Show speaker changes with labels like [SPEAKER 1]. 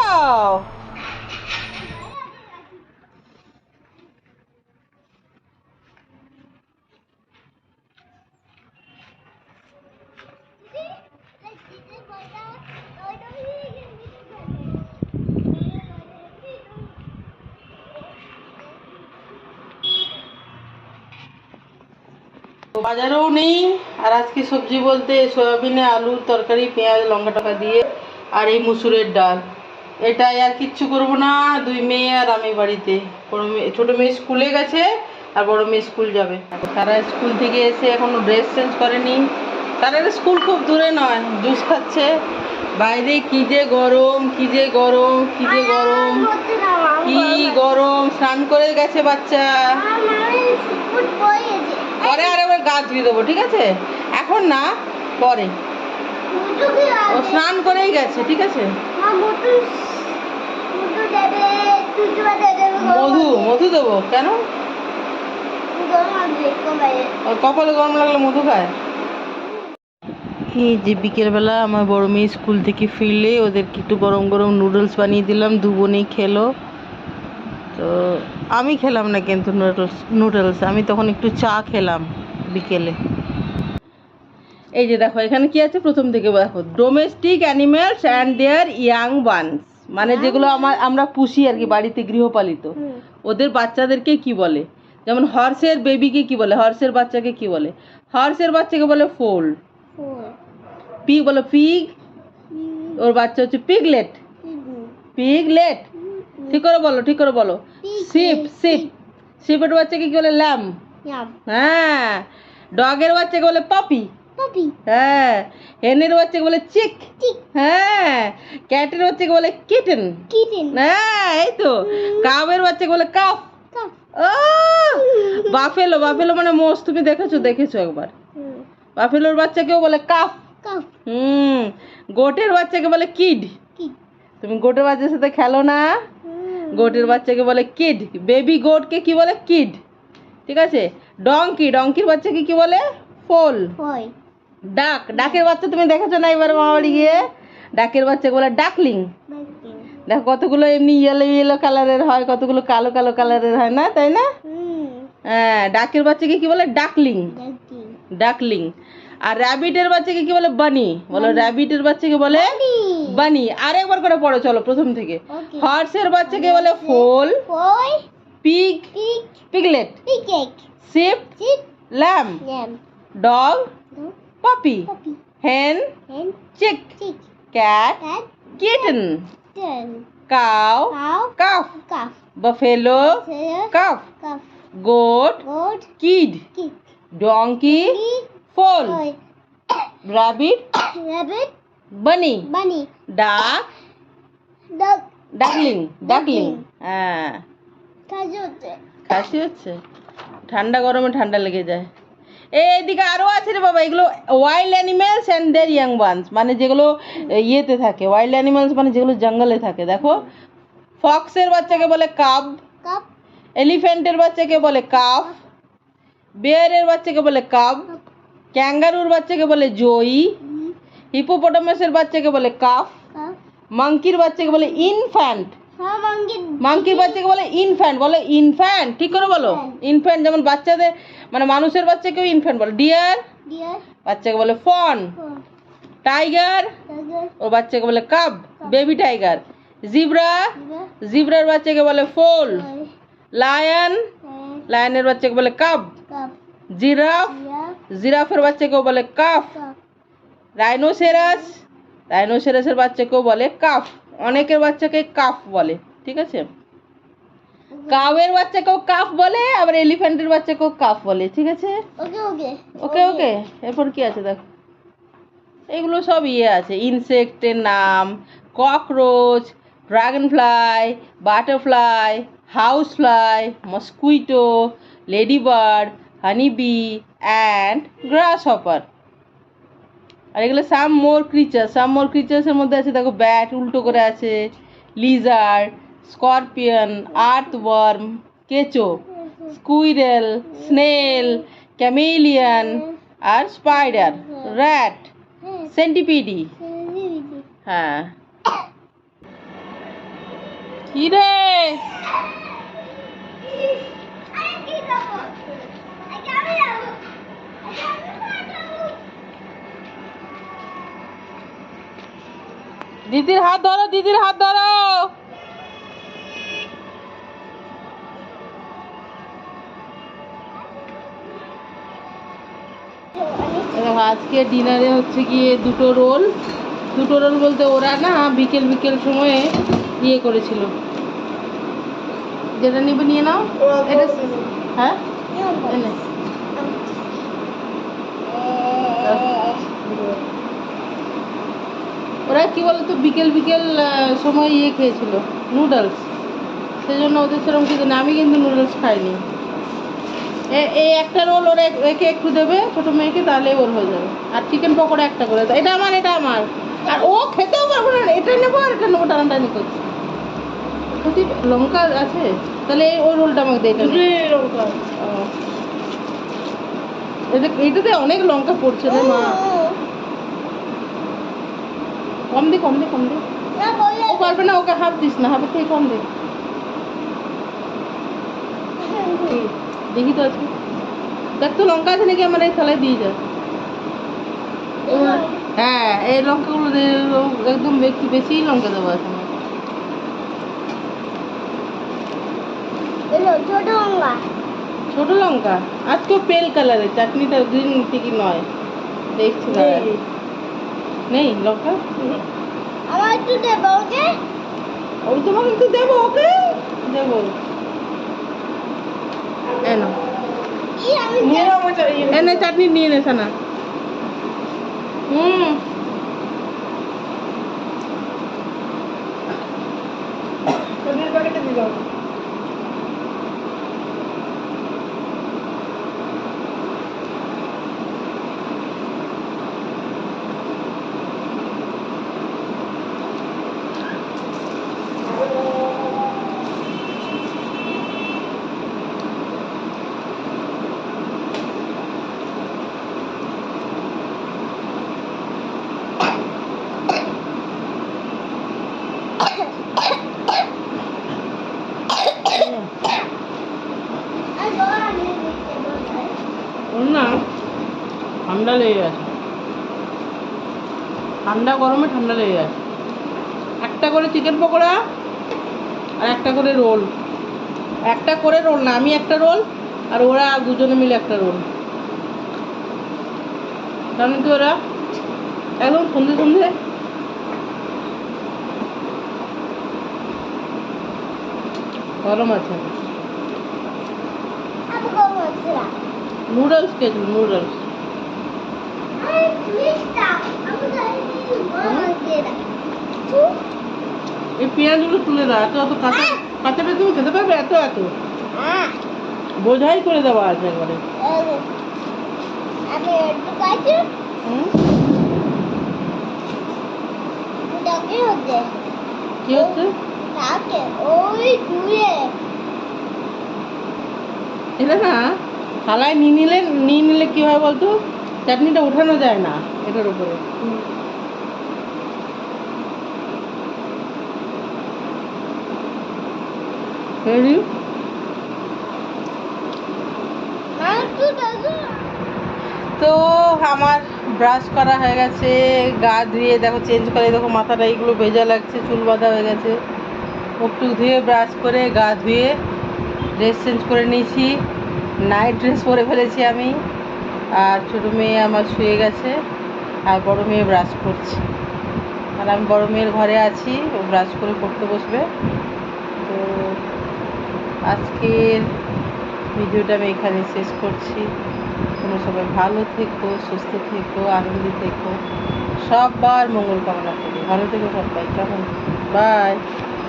[SPEAKER 1] দাও বাজারেও নেই, আর আজকে সবজি বলতে সয়াবিনে আলু, তরকারি, পেঁয়াজ, লঙ্কা টকা দিয়ে, আর এই মুসুরের ডাল। এটাই আর কিচ্ছু করব না। দুই মেয়ে আর আমি বাড়িতে। বড় মেয়ে, ছোটো মেয়ে স্কুলে গেছে আর বড় মেয়ে স্কুল যাবে। তারা স্কুল থেকে এসে এখনও ড্রেস চেঞ্জ করেনি। তারা স্কুল খুব দূরে নয়, জুস খাচ্ছে। বাইরে কি যে গরম, কি যে গরম, কি যে গরম, কি গরম। স্নান করে গেছে বাচ্চা। পরে আর এবার গা ধুয়ে দেবো, ঠিক আছে? এখন না, পরে। ও স্নান করেই গেছে, ঠিক আছে? মধু মধু দেবো। কেন? কপালে গরম লাগলে মধু খায়। এই যে বিকেলবেলা আমার বড় মেয়ে স্কুল থেকে ফিরলে, ওদেরকে একটু গরম গরম নুডলস বানিয়ে দিলাম, দু বোনেই খেলো। তো আমি খেলাম না কিন্তু নুডলস নুডলস আমি তখন একটু চা খেলাম বিকেলে। এই যে দেখো এখানে কি আছে? প্রথম থেকে দেখো domestic animals and their young ones মানে যেগুলো আমার আমরা পুষি আর কি বাড়িতে গৃহপালিত। ওদের বাচ্চাদেরকে কি বলে? যেমন হর্সের বেবিকে কি বলে? হর্সের বাচ্চাকে কি বলে? হর্সের বাচ্চাকে বলে ফোল পিগ বলো পিগ ওর বাচ্চা হচ্ছে পিগলেট পিগলেট ঠিক করে বলো ঠিক করে বলো। সিপ সিপ সিপের বাচ্চাকে কি বলে? ল্যাম হ্যাঁ। ডগের বাচ্চাকে বলে পপি হ্যাঁ হেনের বাচ্চাকে বলে চিক। হ্যাঁ ক্যাটের বাচ্চাকে বলে কিটেন। হ্যাঁ এই তো। কাবের বাচ্চাকে বলে কাফ। ও বাফেলো বাফেলো মানে মোষ তুমি দেখেছ? দেখেছ একবার। বাফেলোর বাচ্চাকেও বলে কাফ। হুম গোটের বাচ্চাকে বলে কিড। তুমি গোটের বাচ্চার সাথে খেলো না। গোটের বাচ্চাকে বলে কিড। বেবি গোটকে কি বলে? কিড। ঠিক আছে? ডঙ্কি ডঙ্কির বাচ্চাকে কি বলে? ফোল। ডাক ডাকের বাচ্চা তুমি দেখেছ না এবার মামা বাড়ি গিয়ে? ডাকের বাচ্চাকে বলে ডাকলিং। দেখো কতগুলো এমনি ইয়েলো ইয়েলো কালারের হয় কতগুলো কালো কালো কালারের হয় না তাই না? হ্যাঁ ডাকের বাচ্চাকে কি বলে? ডাকলিং। ডাকলিং। আর র্যাবিটের বাচ্চাকে কি বলে? বানি বলো র্যাবিটের বাচ্চাকে বলে বানি আরেকবার করে পড়ো চলো প্রথম থেকে। হর্সের বাচ্চাকে বলে foal pig piglet sheep lamb dog puppy hen chick cat kitten cow calf buffalo calf goat kid donkey foal rabbit bunny duck duckling duckling হ্যাঁ কাশি হচ্ছে ঠান্ডা গরমে ঠান্ডা লেগে যায়। এই এদিকে আরও আছে রে বাবা এগুলো wild animals and their young ones মানে যেগুলো ইয়েতে থাকে ওয়াইল্ড অ্যানিমেলস মানে যেগুলো জঙ্গলে থাকে দেখো। ফক্সের বাচ্চাকে বলে কাব এলিফ্যান্টের বাচ্চাকে বলে কাফ বেয়ারের বাচ্চাকে বলে কাব ক্যাঙ্গারুর বাচ্চাকে বলে জয়ী হিপোপটামাসের বাচ্চাকে বলে কাফ মাংকির বাচ্চাকে বলে ইনফ্যান্ট মাংকির বাচ্চাকে বলে ইনফ্যান্ট বলে ইনফ্যান্ট ঠিক করে বলো। ইনফ্যান্ট যেমন বাচ্চাদের মানে মানুষের বাচ্চাকেও ইনফ্যান্ট বলে। ডিয়ার বাচ্চাকে বলে ফন টাইগার ওর বাচ্চাকে বলে কাব বেবি টাইগার জিব্রা জিব্রার বাচ্চাকে বলে ফোল লায়ন লায়নের বাচ্চাকে বলে কাব জিরাফ জিরাফের বাচ্চাকেও বলে কাফ রাইনোসেরাস রাইনোসেরাসের বাচ্চাকেও বলে কাফ অনেকের বাচ্চাকে কাফ বলে ঠিক আছে? কাউয়ের বাচ্চাকেও কাফ বলে আবার এলিফ্যান্টের বাচ্চাকেও কাফ বলে ঠিক আছে? ওকে ওকে। এরপর কি আছে দেখো? এগুলো সব ইয়ে আছে ইনসেক্টের নাম cockroach dragonfly butterfly housefly mosquito ladybird honeybee and grasshopper আর এগুলো সাম মোর ক্রিচার সাম মোর ক্রিচার্সের মধ্যে আছে, দেখো ব্যাট উল্টো করে আছে লিজার্ড স্করপিয়ন আর্থওয়ার্ম কেঁচো স্কুইরেল স্নেল ক্যামেলিয়ান আর স্পাইডার র্যাট সেন্টিপিডি হ্যাঁ। কি রে? দিদির হাত ধরো দিদির হাত ধরো। আজকে ডিনারে হচ্ছে গিয়ে দুটো রোল। দুটো রোল বলতে ওরা না বিকেল বিকেল সময়ে ইয়ে করেছিল। যেটা নিবে নিয়ে নাও। এটা হ্যাঁ এনে ওরা কি বলতো বিকেল বিকেল সময় ইয়ে খেয়েছিল নুডলস সেই জন্য ওদের সেরকম কিছু না আমি কিন্তু নুডলস খাইনি। এই একটা রোল ওরা একে একটু দেবে ছোটো মেয়েকে তাহলে ওর হয়ে যাবে। আর চিকেন পকোড়া একটা করে এটা আমার এটা আমার। আর ও খেতেও পারব না এটা নেব আর এটা নেব টানাটানি করছে। লঙ্কা আছে? তাহলে এই- ওই রোলটা আমাকে দিয়ে এটা ও। এতে- এইটাতে অনেক লঙ্কা পড়ছে রে মা। কম দে কম দে কম দে। ও পারবে না ওকে হাফ দিস না হাফের থেকে কম দে। দেখি তো আজকে। দেখ তো লঙ্কা আছে নাকি আমার এই থালায় দিয়ে যা। হ্যাঁ এই লঙ্কাগুলো একদম একটু বেশি লঙ্কা দেওয়া আছে
[SPEAKER 2] ছোট লঙ্কা।
[SPEAKER 1] ছোট লঙ্কা? আজকে পেল কালারের চাটনিটা গ্রিন ঠিকই নয়। দেখছি। নেই লঙ্কা?
[SPEAKER 2] আমার একটু দেবো ওকে?
[SPEAKER 1] ওই তোমাকে একটু দেবো ওকে? দেবো। এনো
[SPEAKER 2] ই আমি
[SPEAKER 1] এনে চাটনি নিয়ে নে না হুম
[SPEAKER 2] আর বড় আমি দিতে বলতে
[SPEAKER 1] ওর না ঠান্ডা লেগে গেছে। ঠান্ডা গরমে ঠান্ডা লেগে গেছে। একটা করে চিকেন পকোড়া আর একটা করে রোল। একটা করে রোল না আমি একটা রোল আর ওরা দুজনে মিলে একটা রোল। জানি তো ওরা? একদম সন্ধে সন্ধে। গরম আছে। নুডলস খেয়েছিল নুডলস
[SPEAKER 2] আরে প্লিজ দাও আমি জানি বড় দিয়ে দাও
[SPEAKER 1] এই পেঁয়াজগুলো তুলে দাও এত এত কাঁচা কাঁচা পেঁয়াজ তুমি খেতে পারবে? এত এত।
[SPEAKER 2] হ্যাঁ।
[SPEAKER 1] বোঝাই করে দেওয়া আছে একবারে। কি হচ্ছে? এটা না থালায় নিয়ে নিলে নিয়ে নিলে কি হয় বলতো? চাটনিটা উঠানো যায় না এটার উপরে।
[SPEAKER 2] একটু
[SPEAKER 1] তো আমার ব্রাশ করা হয়ে গেছে, গা ধুয়ে দেখো চেঞ্জ করে, দেখো মাথাটা এইগুলো ভেজা লাগছে, চুল বাঁধা হয়ে গেছে। টুক ধুয়ে ব্রাশ করে গা ধুয়ে ড্রেস চেঞ্জ করে নিয়েছি। নাইট ড্রেস পরে ফেলেছি আমি। আর ছোটো মেয়ে আমার শুয়ে গেছে, আর বড় মেয়ে ব্রাশ করছে। আর আমি বড় মেয়ের ঘরে আছি, ও ব্রাশ করে পড়তে বসবে। তো আজকের ভিডিওটা আমি এখানে শেষ করছি। তোমরা সবাই ভালো থেকো, সুস্থ থেকো, আনন্দে থেকো। সবার মঙ্গল কামনা করি। ভালো থেকো সবাই। কেমন বাই